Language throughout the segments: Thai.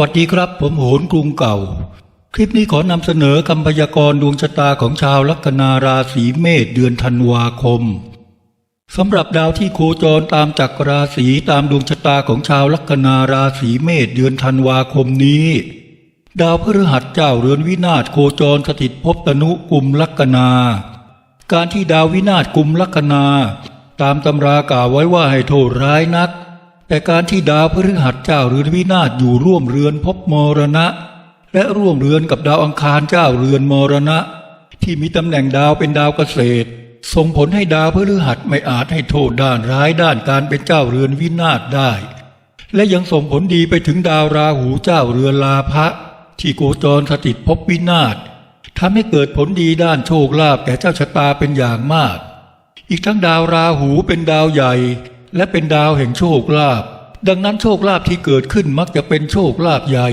วัสดีครับ ผมโหนกรุงเก่า คลิปนี้ขอนำเสนอคำพยากรณ์ดวงชะตาของชาวลัคนาราศีเมษเดือนธันวาคมสำหรับดาวที่โคจรตามจักรราศีตามดวงชะตาของชาวลัคนาราศีเมษเดือนธันวาคมนี้ ดาวพฤหัสเจ้าเรือนวินาศโคจรสถิตภพตนุกลุ่มลัคนา การที่ดาววินาศกลุ่มลัคนา ตามตำรากล่าวไว้ว่าให้โทษร้ายนัก แต่การที่ดาวพฤหัสเจ้าเรือนวินาศอยู่ร่วมเรือนภพมรณะ และร่วมเรือนกับดาวอังคารเจ้าเรือนมรณะ ที่มีตำแหน่งดาวเป็นดาวเกษตร ส่งผลให้ดาวพฤหัสไม่อาจให้โทษด้านร้ายด้านการเป็นเจ้าเรือนวินาศได้ และยังส่งผลดีไปถึงดาวราหูเจ้าเรือนลาภะที่โคจรสถิตภพวินาศทำให้เกิดผลดีด้านโชคลาภแก่เจ้าชะตาเป็นอย่างมาก อีกทั้งดาวราหูเป็นดาวใหญ่ และเป็นดาวแห่งโชคลาภดังนั้นโชคลาภที่เกิดขึ้นมักจะเป็นโชคลาภใหญ่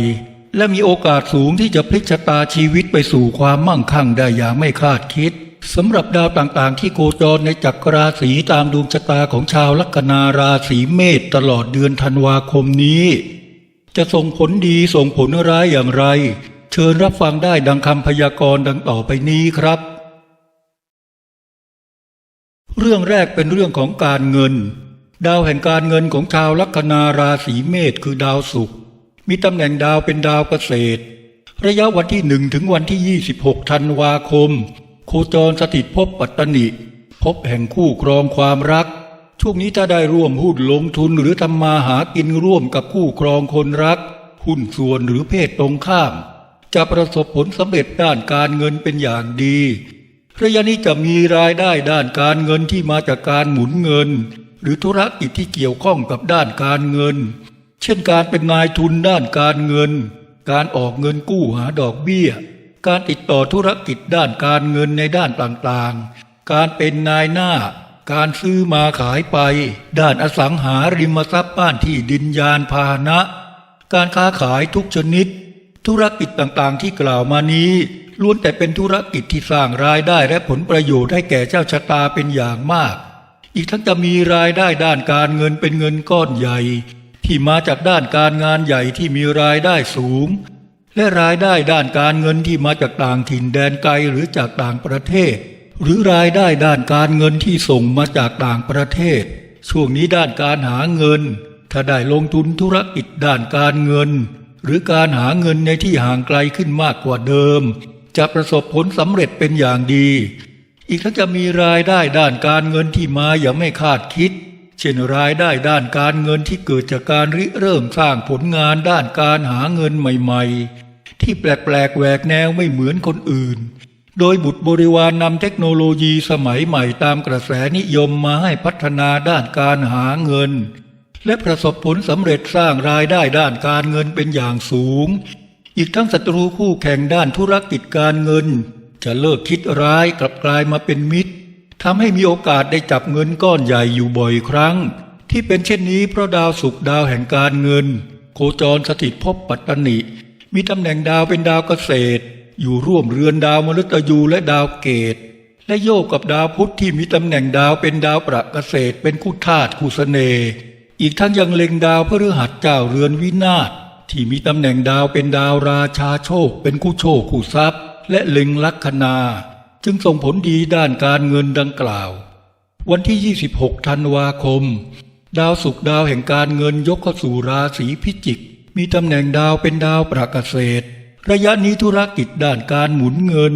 และมีโอกาสสูงที่จะพลิกชะตาชีวิตไปสู่ความมั่งคั่งได้อย่างไม่คาดคิดสำหรับดาวต่างๆ ที่โคจรในจักรราศีตามดวงชะตาของชาวลัคนาราศีเมษตลอดเดือนธันวาคมนี้ จะส่งผลดีส่งผลร้ายอย่างไร เชิญรับฟังได้ดังคำพยากรณ์ดังต่อไปนี้ครับ เรื่องแรกเป็นเรื่องของการเงิน ดาวแห่งการเงินของชาวลัคนาราศีเมษคือดาวศุกร์มีตำแหน่งดาวเป็นดาวเกษตร ระยะวันที่หนึ่งถึงวันที่ 26 ธันวาคม โคจรสถิตภพปัตตนิภพแห่งคู่ครองความรัก ช่วงนี้ถ้าได้ร่วมหุ้นลงทุนหรือทำมาหากินร่วมกับคู่ครองคนรัก หุ้นส่วนหรือเพศตรงข้าม จะประสบผลสำเร็จด้านการเงินเป็นอย่างดี ระยะนี้จะมีรายได้ด้านการเงินที่มาจากการหมุนเงิน หรือธุรกิจที่เกี่ยวข้องกับด้านการเงิน เช่นการเป็นนายทุนด้านการเงิน การออกเงินกู้หาดอกเบี้ย การติดต่อธุรกิจด้านการเงินในด้านต่างๆ การเป็นนายหน้า การซื้อมาขายไป ด้านอสังหาริมทรัพย์บ้านที่ดินยานพาหนะ การค้าขายทุกชนิด ธุรกิจต่างๆที่กล่าวมานี้ล้วนแต่เป็นธุรกิจที่สร้างรายได้และผลประโยชน์ให้แก่เจ้าชะตาเป็นอย่างมาก อีกทั้งจะมีรายได้ด้านการเงินเป็นเงินก้อนใหญ่ ที่มาจากด้านการงานใหญ่ที่มีรายได้สูง และรายได้ด้านการเงินที่มาจากต่างถิ่นแดนไกลหรือจากต่างประเทศ หรือรายได้ด้านการเงินที่ส่งมาจากต่างประเทศ ช่วงนี้ด้านการหาเงิน ถ้าได้ลงทุนธุรกิจด้านการเงิน หรือการหาเงินในที่ห่างไกลขึ้นมากกว่าเดิม จะประสบผลสำเร็จเป็นอย่างดี อีกทั้งจะมีรายได้ด้านการเงินที่มาอย่างไม่คาดคิด เช่นรายได้ด้านการเงินที่เกิดจากการริเริ่มสร้างผลงานด้านการหาเงินใหม่ๆ ที่แปลกๆแหวกแนวไม่เหมือนคนอื่น โดยบุตรบริวารนำเทคโนโลยีสมัยใหม่ตามกระแสนิยมมาให้พัฒนาด้านการหาเงิน และประสบผลสำเร็จสร้างรายได้ด้านการเงินเป็นอย่างสูง อีกทั้งศัตรูคู่แข่งด้านธุรกิจการเงิน จะเลิกคิดร้ายกลับกลายมาเป็นมิตรทำให้มีโอกาสได้จับเงินก้อนใหญ่อยู่บ่อยครั้ง ที่เป็นเช่นนี้เพราะดาวศุกดาวแห่งการเงิน โคจรสถิตภพปัตตนิ มีตำแหน่งดาวเป็นดาวเกษตร อยู่ร่วมเรือนดาวมฤตยูและดาวเกตและโยกกับดาวพุธที่มีตำแหน่งดาวเป็นดาวประเกษตรเป็นคู่ธาตุคู่เสน่ห์อีกทั้งยังเล็งดาวพฤหัสเจ้าเรือนวินาศที่มีตำแหน่งดาวเป็นดาวราชาโชค เป็นคู่โชคคู่ทรัพย์ และเล็งลัคนาจึงส่งผลดีด้านการเงินดังกล่าว วันที่ 26 ธันวาคม ดาวศุกร์ดาวแห่งการเงินยกเข้าสู่ราศีพิจิก มีตำแหน่งดาวเป็นดาวประเกษตรระยะนี้ธุรกิจด้านการหมุนเงิน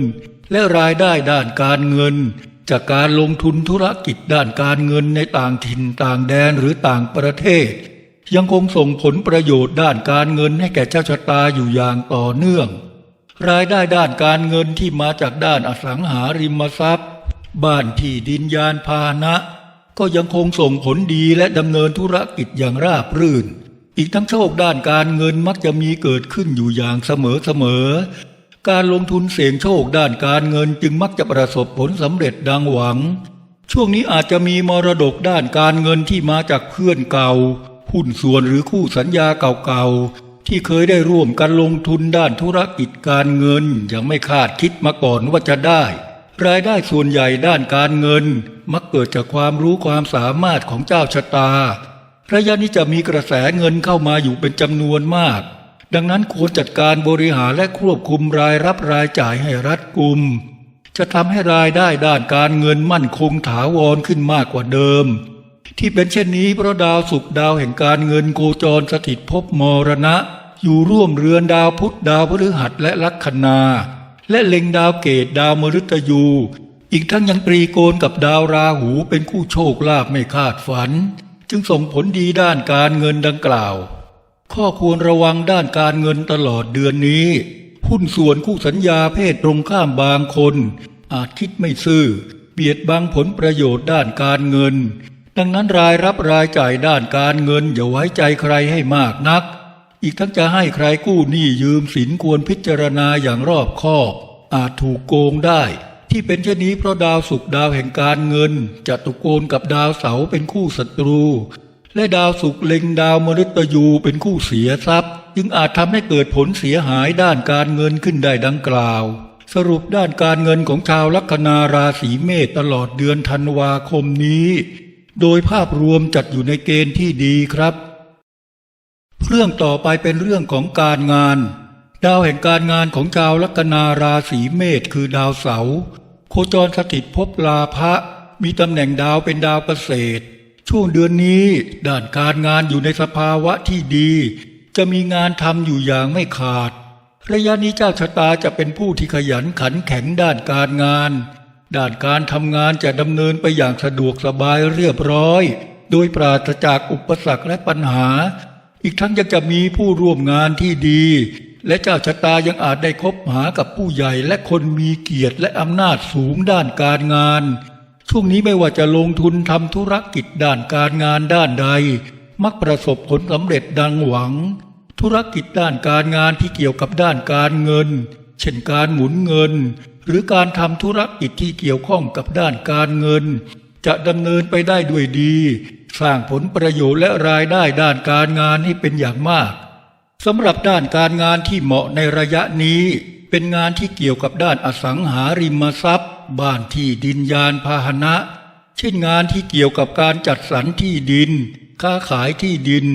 และรายได้ด้านการเงิน จากการลงทุนธุรกิจด้านการเงินในต่างถิ่นต่างแดนหรือต่างประเทศ ยังคงส่งผลประโยชน์ด้านการเงินให้แก่เจ้าชะตาอยู่อย่างต่อเนื่อง รายได้ด้านการเงินที่มาจากด้านอสังหาริมทรัพย์ บ้านที่ดินยานพาหนะ ก็ยังคงส่งผลดีและดำเนินธุรกิจอย่างราบรื่น อีกทั้งโชคด้านการเงินมักจะมีเกิดขึ้นอยู่อย่างเสมอเสมอการลงทุนเสี่ยงโชคด้านการเงินจึงมักจะประสบผลสำเร็จดังหวัง ช่วงนี้อาจจะมีมรดกด้านการเงินที่มาจากเพื่อนเก่าหุ้นส่วนหรือคู่สัญญาเก่าๆ ที่เคยได้ร่วมกันลงทุนด้านธุรกิจการเงิน ยังไม่คาดคิดมาก่อนว่าจะได้ รายได้ส่วนใหญ่ด้านการเงิน มักเกิดจากความรู้ความสามารถของเจ้าชะตา ระยะนี้จะมีกระแสเงินเข้ามาอยู่เป็นจำนวนมาก ดังนั้นควรจัดการบริหารและควบคุมรายรับรายจ่ายให้รัดกุม จะทำให้รายได้ด้านการเงินมั่นคงถาวรขึ้นมากกว่าเดิม ที่เป็นเช่นนี้เพราะดาวศุกดาวแห่งการเงินโคจรสถิตภพมรณะ อยู่ร่วมเรือนดาวพุธดาวพฤหัสและลัคนา และเล็งดาวเกตดาวมฤตยู อีกทั้งยังตรีโกณกับดาวราหูเป็นคู่โชคลาภไม่คาดฝัน จึงส่งผลดีด้านการเงินดังกล่าว ข้อควรระวังด้านการเงินตลอดเดือนนี้ หุ้นส่วนคู่สัญญาเพศตรงข้ามบางคน อาจคิดไม่ซื่อเบียดบังผลประโยชน์ด้านการเงิน ดังนั้นรายรับรายจ่ายด้านการเงินอย่าไว้ใจใครให้มากนัก อีกทั้งจะให้ใครกู้หนี้ยืมสินควรพิจารณาอย่างรอบคอบ อาจถูกโกงได้ ที่เป็นเช่นนี้เพราะดาวศุกดาวแห่งการเงินจะตุโกนกับดาวเสาร์เป็นคู่ศัตรู และดาวศุกเล็งดาวมฤตยูเป็นคู่เสียทรัพย์ จึงอาจทำให้เกิดผลเสียหายด้านการเงินขึ้นได้ดังกล่าวสรุปด้านการเงินของชาวลัคนาราศีเมษตลอดเดือนธันวาคมนี้ โดยภาพรวมจัดอยู่ในเกณฑ์ที่ดีครับ เรื่องต่อไปเป็นเรื่องของการงาน ดาวแห่งการงานของชาวลัคนาราศีเมษคือดาวเสาร์โคจรสถิตภพลาภะมีตำแหน่งดาวเป็นดาวเกษตร ช่วงเดือนนี้ด้านการงานอยู่ในสภาวะที่ดี จะมีงานทำอยู่อย่างไม่ขาด ระยะนี้เจ้าชะตาจะเป็นผู้ที่ขยันขันแข็งด้านการงาน ด้านการทำงานจะดำเนินไปอย่างสะดวกสบายเรียบร้อย โดยปราศจากอุปสรรคและปัญหา อีกทั้งยังจะมีผู้ร่วมงานที่ดี และเจ้าชะตายังอาจได้คบหากับผู้ใหญ่และคนมีเกียรติและอำนาจสูงด้านการงาน ช่วงนี้ไม่ว่าจะลงทุนทำธุรกิจด้านการงานด้านใด มักประสบผลสำเร็จดังหวัง ธุรกิจด้านการงานที่เกี่ยวกับด้านการเงิน เช่นการหมุนเงิน หรือการทำธุรกิจที่เกี่ยวข้องกับด้านการเงิน จะดำเนินไปได้ด้วยดี สร้างผลประโยชน์และรายได้ด้านการงานให้เป็นอย่างมากสำหรับด้านการงานที่เหมาะในระยะนี้ เป็นงานที่เกี่ยวกับด้านอสังหาริมทรัพย์ บ้านที่ดินยานพาหนะ เช่นงานที่เกี่ยวกับการจัดสรรที่ดิน ค้าขายที่ดิน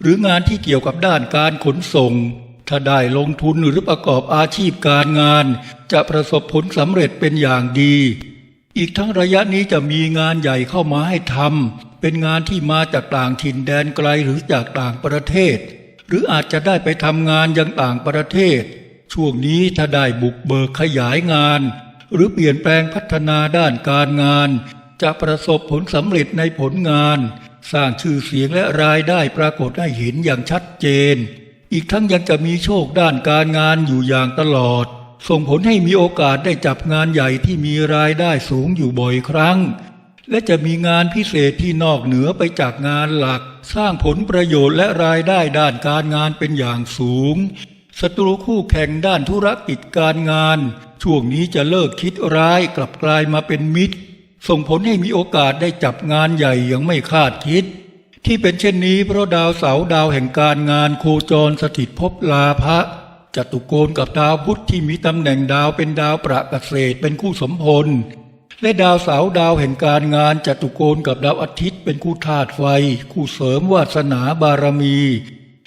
หรืองานที่เกี่ยวกับด้านการขนส่ง ถ้าได้ลงทุนหรือประกอบอาชีพการงาน จะประสบผลสำเร็จเป็นอย่างดี อีกทั้งระยะนี้จะมีงานใหญ่เข้ามาให้ทำเป็นงานที่มาจากต่างถิ่นแดนไกลหรือจากต่างประเทศ หรืออาจจะได้ไปทำงานยังต่างประเทศ ช่วงนี้ถ้าได้บุกเบิกขยายงาน หรือเปลี่ยนแปลงพัฒนาด้านการงาน จะประสบผลสำเร็จในผลงาน สร้างชื่อเสียงและรายได้ปรากฏให้เห็นอย่างชัดเจน อีกทั้งยังจะมีโชคด้านการงานอยู่อย่างตลอด ส่งผลให้มีโอกาสได้จับงานใหญ่ที่มีรายได้สูงอยู่บ่อยครั้ง และจะมีงานพิเศษที่นอกเหนือไปจากงานหลัก สร้างผลประโยชน์และรายได้ด้านการงานเป็นอย่างสูงศัตรูคู่แข่งด้านธุรกิจการงาน ช่วงนี้จะเลิกคิดร้ายกลับกลายมาเป็นมิตร ส่งผลให้มีโอกาสได้จับงานใหญ่อย่างไม่คาดคิด ที่เป็นเช่นนี้เพราะดาวเสาดาวแห่งการงานโคจรสถิตภพลาภะจตุโกนกับดาวพุธที่มีตำแหน่งดาวเป็นดาวประเกษตรเป็นคู่สมพลและดาวเสาดาวแห่งการงานจตุโกนกับดาวอาทิตย์เป็นคู่ธาตุไฟ คู่เสริมวาสนาบารมี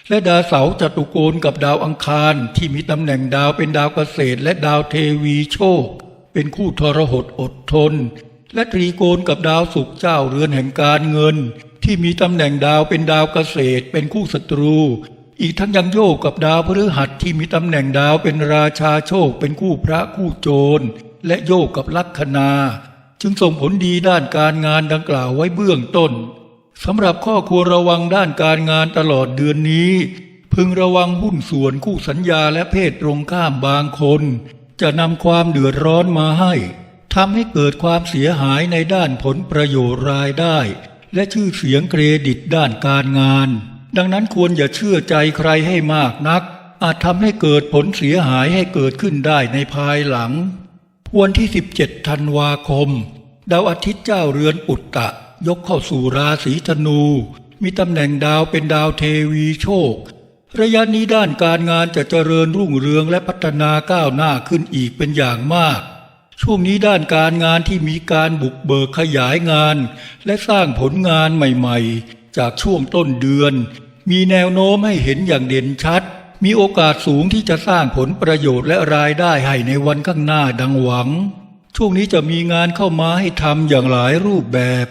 และดาวเสาจตุโกนกับดาวอังคารที่มีตำแหน่งดาวเป็นดาวเกษตร และดาวเทวีโชค เป็นคู่ทรหดอดทน และตรีโกนกับดาวศุกร์เจ้าเรือนแห่งการเงิน ที่มีตำแหน่งดาวเป็นดาวเกษตร เป็นคู่ศัตรู อีกทั้งยังโยกกับดาวพฤหัสที่มีตำแหน่งดาวเป็นราชาโชค เป็นคู่พระคู่โจร และโยกกับลัคนา จึงส่งผลดีด้านการงานดังกล่าวไว้เบื้องต้นสำหรับข้อควรระวังด้านการงานตลอดเดือนนี้ พึงระวังหุ้นส่วนคู่สัญญาและเพศตรงข้ามบางคน จะนำความเดือดร้อนมาให้ทำให้เกิดความเสียหายในด้านผลประโยชน์รายได้ และชื่อเสียงเครดิตด้านการงาน ดังนั้นควรอย่าเชื่อใจใครให้มากนัก อาจทำให้เกิดผลเสียหายให้เกิดขึ้นได้ในภายหลัง วันที่ 17 ธันวาคม ดาวอาทิตย์เจ้าเรือนอุตตะ ยกเข้าสู่ราศีธนู มีตำแหน่งดาวเป็นดาวเทวีโชค ระยะนี้ด้านการงานจะเจริญรุ่งเรืองและพัฒนาก้าวหน้าขึ้นอีกเป็นอย่างมาก ช่วงนี้ด้านการงานที่มีการบุกเบิกขยายงาน และสร้างผลงานใหม่ๆ จากช่วงต้นเดือน มีแนวโน้มให้เห็นอย่างเด่นชัด มีโอกาสสูงที่จะสร้างผลประโยชน์และรายได้ให้ในวันข้างหน้าดังหวัง ช่วงนี้จะมีงานเข้ามาให้ทำอย่างหลายรูปแบบ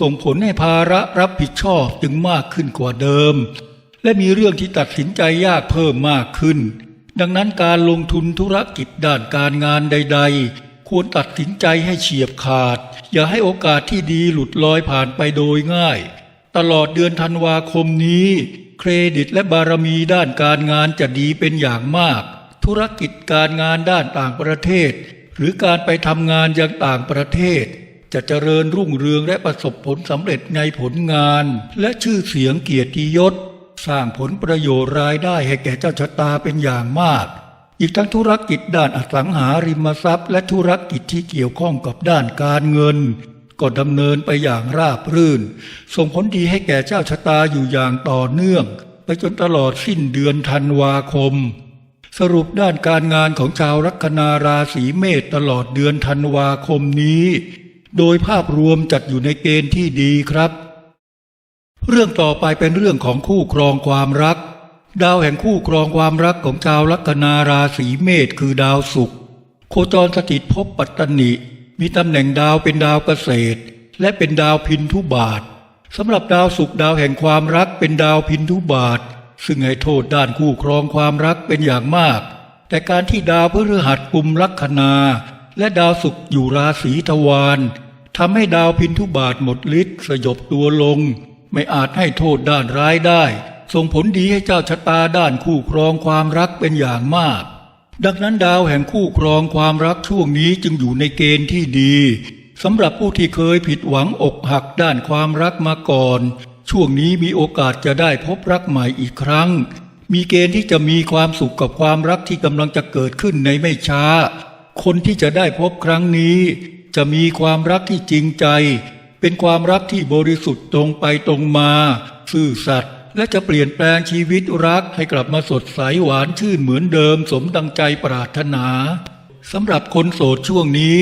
ส่งผลให้ภาระรับผิดชอบจึงมากขึ้นกว่าเดิม และมีเรื่องที่ตัดสินใจยากเพิ่มมากขึ้น ดังนั้นการลงทุนธุรกิจด้านการงานใด ๆ ควรตัดสินใจให้เฉียบขาด อย่าให้โอกาสที่ดีหลุดลอยผ่านไปโดยง่าย ตลอดเดือนธันวาคมนี้ เครดิตและบารมีด้านการงานจะดีเป็นอย่างมาก ธุรกิจการงานด้านต่างประเทศ หรือการไปทำงานยังต่างประเทศ จะเจริญรุ่งเรืองและประสบผลสำเร็จในผลงาน และชื่อเสียงเกียรติยศ สร้างผลประโยชน์รายได้ให้แก่เจ้าชะตาเป็นอย่างมาก อีกทั้งธุรกิจด้านอสังหาริมทรัพย์ และธุรกิจที่เกี่ยวข้องกับด้านการเงิน ก็ดำเนินไปอย่างราบรื่น ส่งผลดีให้แก่เจ้าชะตาอยู่อย่างต่อเนื่อง ไปจนตลอดสิ้นเดือนธันวาคม สรุปด้านการงานของชาวลัคนาราศีเมษตลอดเดือนธันวาคมนี้ โดยภาพรวมจัดอยู่ในเกณฑ์ที่ดีครับ เรื่องต่อไปเป็นเรื่องของคู่ครองความรัก ดาวแห่งคู่ครองความรักของชาวลัคนาราศีเมษคือดาวศุกร์โคจรสถิตภพปัตตนิมีตำแหน่งดาวเป็นดาวเกษตร และเป็นดาวพินทุบาทสำหรับดาวศุกร์ดาวแห่งความรักเป็นดาวพินทุบาท ซึ่งให้โทษด้านคู่ครองความรักเป็นอย่างมาก แต่การที่ดาวพฤหัสกุมลัคนา และดาวศุกร์อยู่ราศีทวารทำให้ดาวพินทุบาทหมดฤทธิ์สยบตัวลง ไม่อาจให้โทษด้านร้ายได้ ส่งผลดีให้เจ้าชะตาด้านคู่ครองความรักเป็นอย่างมาก ดังนั้นดาวแห่งคู่ครองความรักช่วงนี้จึงอยู่ในเกณฑ์ที่ดีสำหรับผู้ที่เคยผิดหวังอกหักด้านความรักมาก่อน ช่วงนี้มีโอกาสจะได้พบรักใหม่อีกครั้ง มีเกณฑ์ที่จะมีความสุขกับความรักที่กำลังจะเกิดขึ้นในไม่ช้า คนที่จะได้พบครั้งนี้ จะมีความรักที่จริงใจ เป็นความรักที่บริสุทธิ์ตรงไปตรงมา ซื่อสัตย์ และจะเปลี่ยนแปลงชีวิตรักให้กลับมาสดใสหวานชื่นเหมือนเดิมสมดังใจปรารถนาสำหรับคนโสดช่วงนี้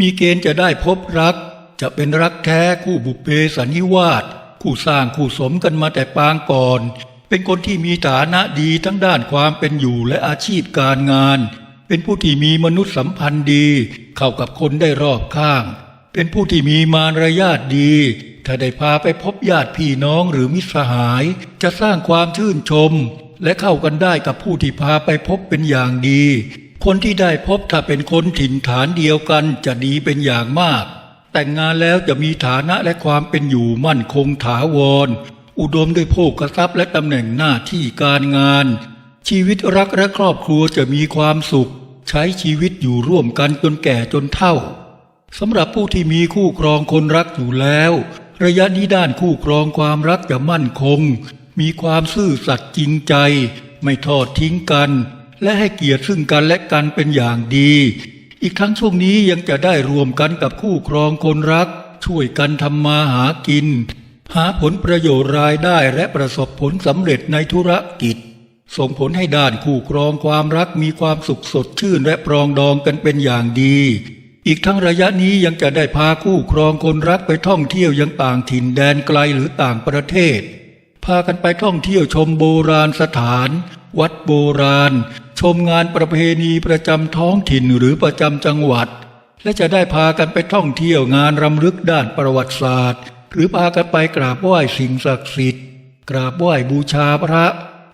มีเกณฑ์จะได้พบรัก จะเป็นรักแท้คู่บุพเพสันนิวาสคู่สร้างคู่สมกันมาแต่ปางก่อน เป็นคนที่มีฐานะดีทั้งด้านความเป็นอยู่และอาชีพการงาน เป็นผู้ที่มีมนุษยสัมพันธ์ดี เข้ากับคนได้รอบข้าง เป็นผู้ที่มีมารยาทดี ถ้าได้พาไปพบญาติพี่น้องหรือมิตรสหาย จะสร้างความชื่นชม และเข้ากันได้กับผู้ที่พาไปพบเป็นอย่างดี คนที่ได้พบถ้าเป็นคนถิ่นฐานเดียวกันจะดีเป็นอย่างมาก แต่งงานแล้วจะมีฐานะและความเป็นอยู่มั่นคงถาวร อุดมด้วยโภคทรัพย์และตำแหน่งหน้าที่การงาน ชีวิตรักและครอบครัวจะมีความสุข ใช้ชีวิตอยู่ร่วมกันจนแก่จนเฒ่าสำหรับผู้ที่มีคู่ครองคนรักอยู่แล้ว ระยะนี้ด้านคู่ครองความรักจะมั่นคง มีความซื่อสัตย์จริงใจ ไม่ทอดทิ้งกัน และให้เกียรติซึ่งกันและกันเป็นอย่างดี อีกทั้งช่วงนี้ยังจะได้รวมกันกับคู่ครองคนรัก ช่วยกันทำมาหากิน หาผลประโยชน์รายได้และประสบผลสำเร็จในธุรกิจ ส่งผลให้ด้านคู่ครองความรักมีความสุขสดชื่นและปรองดองกันเป็นอย่างดี อีกทั้งระยะนี้ยังจะได้พาคู่ครองคนรักไปท่องเที่ยวยังต่างถิ่นแดนไกลหรือต่างประเทศ พากันไปท่องเที่ยวชมโบราณสถาน วัดโบราณ ชมงานประเพณีประจำท้องถิ่นหรือประจำจังหวัด และจะได้พากันไปท่องเที่ยวงานรำลึกด้านประวัติศาสตร์ หรือพากันไปกราบไหว้สิ่งศักดิ์สิทธิ์ กราบไหว้บูชาพระ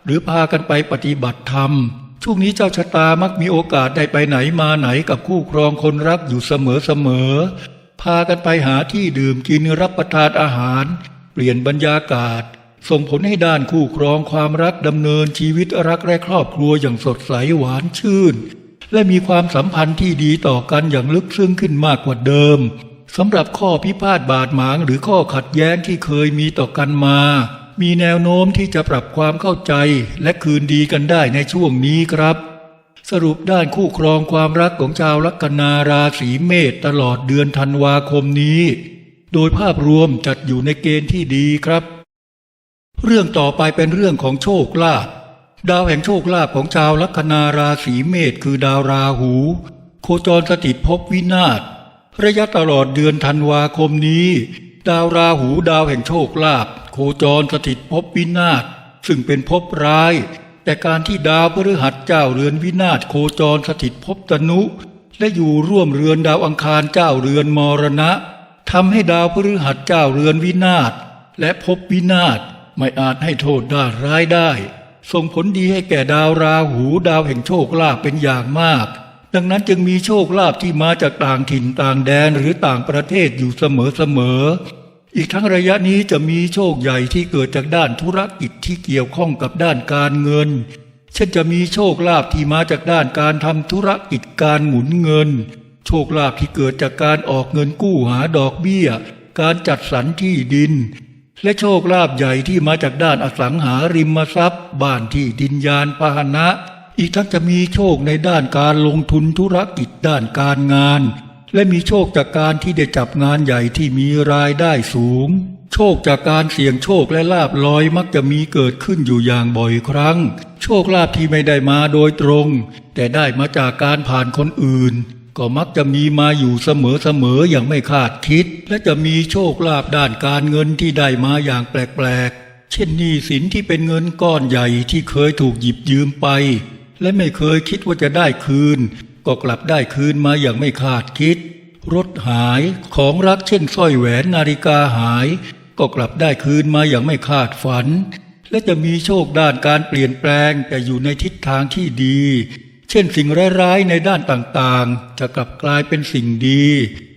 หรือพากันไปปฏิบัติธรรม ช่วงนี้เจ้าชะตามักมีโอกาสได้ไปไหนมาไหนกับคู่ครองคนรักอยู่เสมอเสมอๆพากันไปหาที่ดื่มกินรับประทานอาหาร เปลี่ยนบรรยากาศ ส่งผลให้ด้านคู่ครองความรักดำเนินชีวิตรักและครอบครัวอย่างสดใสหวานชื่น และมีความสัมพันธ์ที่ดีต่อกันอย่างลึกซึ้งขึ้นมากกว่าเดิมสำหรับข้อพิพาทบาดหมางหรือข้อขัดแย้งที่เคยมีต่อกันมา มีแนวโน้มที่จะปรับความเข้าใจและคืนดีกันได้ในช่วงนี้ครับ สรุปด้านคู่ครองความรักของชาวลัคนาราศีเมษตลอดเดือนธันวาคมนี้ โดยภาพรวมจัดอยู่ในเกณฑ์ที่ดีครับ เรื่องต่อไปเป็นเรื่องของโชคลาภดาวแห่งโชคลาภของชาวลัคนาราศีเมษคือดาวราหู โคจรสถิตภพวินาศระยะตลอดเดือนธันวาคมนี้ ดาวราหูดาวแห่งโชคลาภโคจรสถิตภพวินาศซึ่งเป็นภพร้าย แต่การที่ดาวพฤหัสเจ้าเรือนวินาศโคจรสถิตภพตนุ และอยู่ร่วมเรือนดาวอังคารเจ้าเรือนมรณะทำให้ดาวพฤหัสเจ้าเรือนวินาศและภพวินาศไม่อาจให้โทษด้านร้ายได้ ส่งผลดีให้แก่ดาวราหูดาวแห่งโชคลาภเป็นอย่างมาก ดังนั้นจึงมีโชคลาภที่มาจากต่างถิ่นต่างแดนหรือต่างประเทศอยู่เสมอๆอีกทั้งระยะนี้จะมีโชคใหญ่ที่เกิดจากด้านธุรกิจที่เกี่ยวข้องกับด้านการเงิน เช่นจะมีโชคลาภที่มาจากด้านการทำธุรกิจการหมุนเงิน โชคลาภที่เกิดจากการออกเงินกู้หาดอกเบี้ย การจัดสรรที่ดิน และโชคลาภใหญ่ที่มาจากด้านอสังหาริมทรัพย์ บ้านที่ดินยานพาหนะ อีกทั้งจะมีโชคในด้านการลงทุนธุรกิจด้านการงาน และมีโชคจากการที่ได้จับงานใหญ่ที่มีรายได้สูง โชคจากการเสี่ยงโชคและลาบลอยมักจะมีเกิดขึ้นอยู่อย่างบ่อยครั้ง โชคลาภที่ไม่ได้มาโดยตรง แต่ได้มาจากการผ่านคนอื่น ก็มักจะมีมาอยู่เสมอๆอย่างไม่คาดคิด และจะมีโชคลาภด้านการเงินที่ได้มาอย่างแปลกๆเช่นหนี้สินที่เป็นเงินก้อนใหญ่ที่เคยถูกหยิบยืมไป และไม่เคยคิดว่าจะได้คืน ก็กลับได้คืนมาอย่างไม่คาดคิด รถหายของรักเช่นสร้อยแหวนนาฬิกาหาย ก็กลับได้คืนมาอย่างไม่คาดฝัน และจะมีโชคด้านการเปลี่ยนแปลงแต่อยู่ในทิศทางที่ดี เช่นสิ่งร้ายๆในด้านต่างๆ จะกลับกลายเป็นสิ่งดี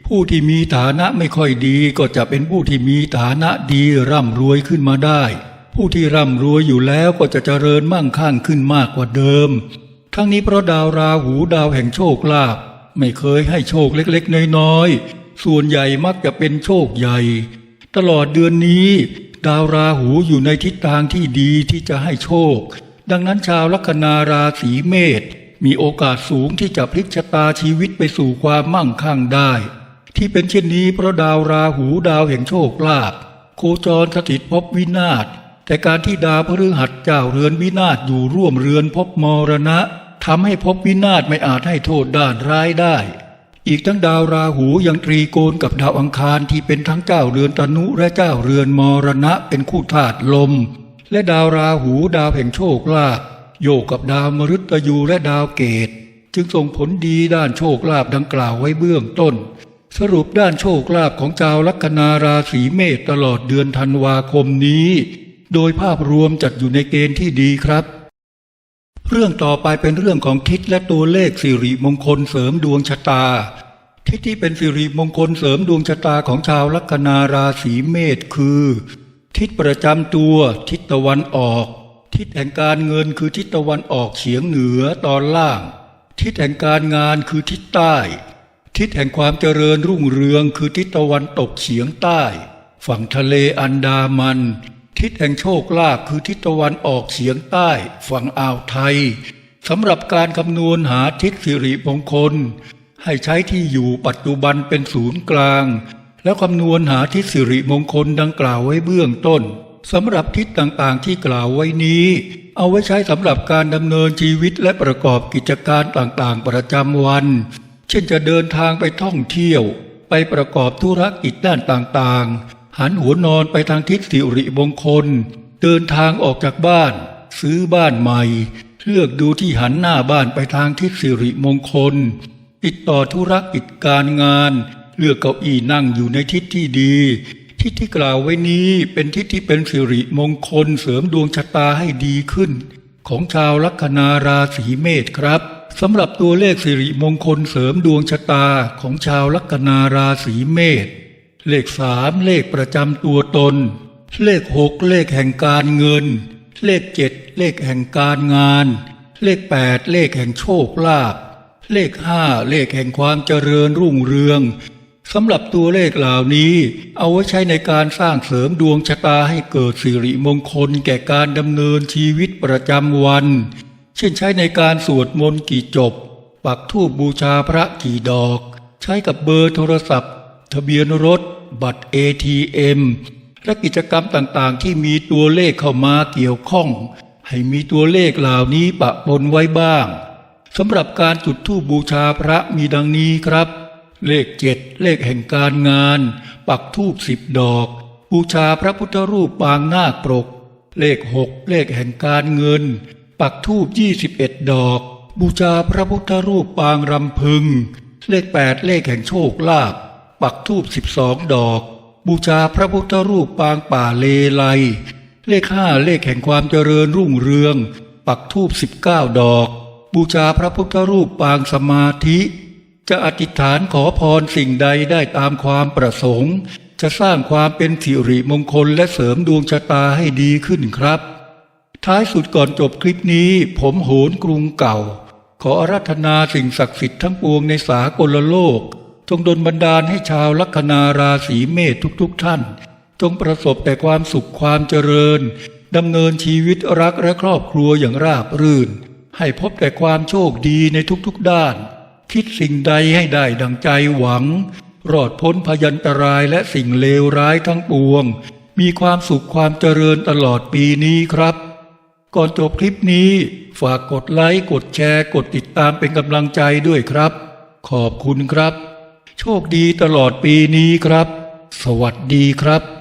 ผู้ที่มีฐานะไม่ค่อยดีก็จะเป็นผู้ที่มีฐานะดีร่ำรวยขึ้นมาได้ ผู้ที่ร่ำรวยอยู่แล้วก็จะเจริญมั่งคั่งขึ้นมากกว่าเดิม ทั้งนี้เพราะดาวราหูดาวแห่งโชคลาภไม่เคยให้โชคเล็กๆ น้อยๆ ส่วนใหญ่มักจะเป็นโชคใหญ่ ตลอดเดือนนี้ ดาวราหูอยู่ในทิศทางที่ดีที่จะให้โชค ดังนั้นชาวลัคนาราศีเมษมีโอกาสสูงที่จะพลิกชะตาชีวิตไปสู่ความมั่งคั่งได้ ที่เป็นเช่นนี้เพราะดาวราหูดาวแห่งโชคลาภโคจรสถิตภพวินาศ แต่การที่ดาวพฤหัสเจ้าเรือนวินาศอยู่ร่วมเรือนภพมรณะทำให้ภพวินาศไม่อาจให้โทษด้านร้ายได้ อีกทั้งดาวราหูยังตรีโกณกับดาวอังคารที่เป็นทั้งเจ้าเรือนตนุและเจ้าเรือนมรณะเป็นคู่ธาตุลม และดาวราหูดาวแห่งโชคลาภโยกกับดาวมฤตยูและดาวเกต จึงส่งผลดีด้านโชคลาภดังกล่าวไว้เบื้องต้น สรุปด้านโชคลาภของชาวลัคนาราศีเมษตลอดเดือนธันวาคมนี้ โดยภาพรวมจัดอยู่ในเกณฑ์ที่ดีครับ เรื่องต่อไปเป็นเรื่องของทิศและตัวเลขสิริมงคลเสริมดวงชะตา ทิศที่เป็นสิริมงคลเสริมดวงชะตาของชาวลัคนาราศีเมษคือ ทิศประจำตัว ทิศตะวันออก ทิศแห่งการเงินคือทิศตะวันออกเฉียงเหนือตอนล่าง ทิศแห่งการงานคือทิศใต้ ทิศแห่งความเจริญรุ่งเรืองคือทิศตะวันตกเฉียงใต้ ฝั่งทะเลอันดามัน ทิศแห่งโชคลาภคือทิศตะวันออกเฉียงใต้ ฝั่งอ่าวไทยสำหรับการคำนวณหาทิศสิริมงคล ให้ใช้ที่อยู่ปัจจุบันเป็นศูนย์กลาง แล้วคำนวณหาทิศสิริมงคลดังกล่าวไว้เบื้องต้นสำหรับทิศต่างๆที่กล่าวไว้นี้ เอาไว้ใช้สำหรับการดำเนินชีวิตและประกอบกิจการต่างๆ ประจำวัน เช่นจะเดินทางไปท่องเที่ยว ไปประกอบธุรกิจด้านต่างๆ หันหัวนอนไปทางทิศสิริมงคล เดินทางออกจากบ้าน ซื้อบ้านใหม่ เลือกดูที่หันหน้าบ้านไปทางทิศสิริมงคล ติดต่อธุรกิจการงาน เลือกเก้าอี้นั่งอยู่ในทิศที่ดี ทิศที่กล่าวไว้นี้เป็นทิศที่เป็นสิริมงคลเสริมดวงชะตาให้ดีขึ้น ของชาวลัคนาราศีเมษครับสำหรับตัวเลขสิริมงคลเสริมดวงชะตาของชาวลัคนาราศีเมษ เลขสามเลขประจำตัวตน เลขหกเลขแห่งการเงิน เลขเจ็ดเลขแห่งการงาน เลขแปดเลขแห่งโชคลาภเลขห้าเลขแห่งความเจริญรุ่งเรืองสำหรับตัวเลขเหล่านี้ เอาไว้ใช้ในการสร้างเสริมดวงชะตาให้เกิดสิริมงคลแก่การดำเนินชีวิตประจำวัน เช่นใช้ในการสวดมนต์กี่จบ ปักธูปบูชาพระกี่ดอก ใช้กับเบอร์โทรศัพท์ ทะเบียนรถ บัตร ATM และกิจกรรมต่างๆ ที่มีตัวเลขเข้ามาเกี่ยวข้อง ให้มีตัวเลขเหล่านี้ปะปนไว้บ้างสำหรับการจุดธูปบูชาพระมีดังนี้ครับ เลขเจ็ดเลขแห่งการงาน ปักธูปสิบดอก บูชาพระพุทธรูปปางนาคปรก เลขหกเลขแห่งการเงิน ปักทูบยี่สิบเอ็ดดอก บูชาพระพุทธรูปปางรำพึง เลขแปดเลขแห่งโชคลาภ ปักทูบสิบสองดอก บูชาพระพุทธรูปปางป่าเลไล เลขห้าเลขแห่งความเจริญรุ่งเรือง ปักทูบสิบเก้าดอก บูชาพระพุทธรูปปางสมาธิ จะอธิษฐานขอพรสิ่งใดได้ตามความประสงค์ จะสร้างความเป็นสิริมงคลและเสริมดวงชะตาให้ดีขึ้นครับ ท้ายสุดก่อนจบคลิปนี้ ผมโหนกรุงเก่า ขออารัธนาสิ่งศักดิ์สิทธิ์ทั้งปวงในสากลโลก จงดลบันดาลให้ชาวลัคนาราศีเมษทุกๆทท่าน จงประสบแต่ความสุขความเจริญดำเนินชีวิตรักและครอบครัวอย่างราบรื่น ให้พบแต่ความโชคดีในทุกๆด้าน คิดสิ่งใดให้ได้ดังใจหวัง รอดพ้นพยันตรายและสิ่งเลวร้ายทั้งปวง มีความสุขความเจริญตลอดปีนี้ครับ ก่อนจบคลิปนี้ ฝากกดไลค์กดแชร์ กดติดตามเป็นกำลังใจด้วยครับ ขอบคุณครับ โชคดีตลอดปีนี้ครับ สวัสดีครับ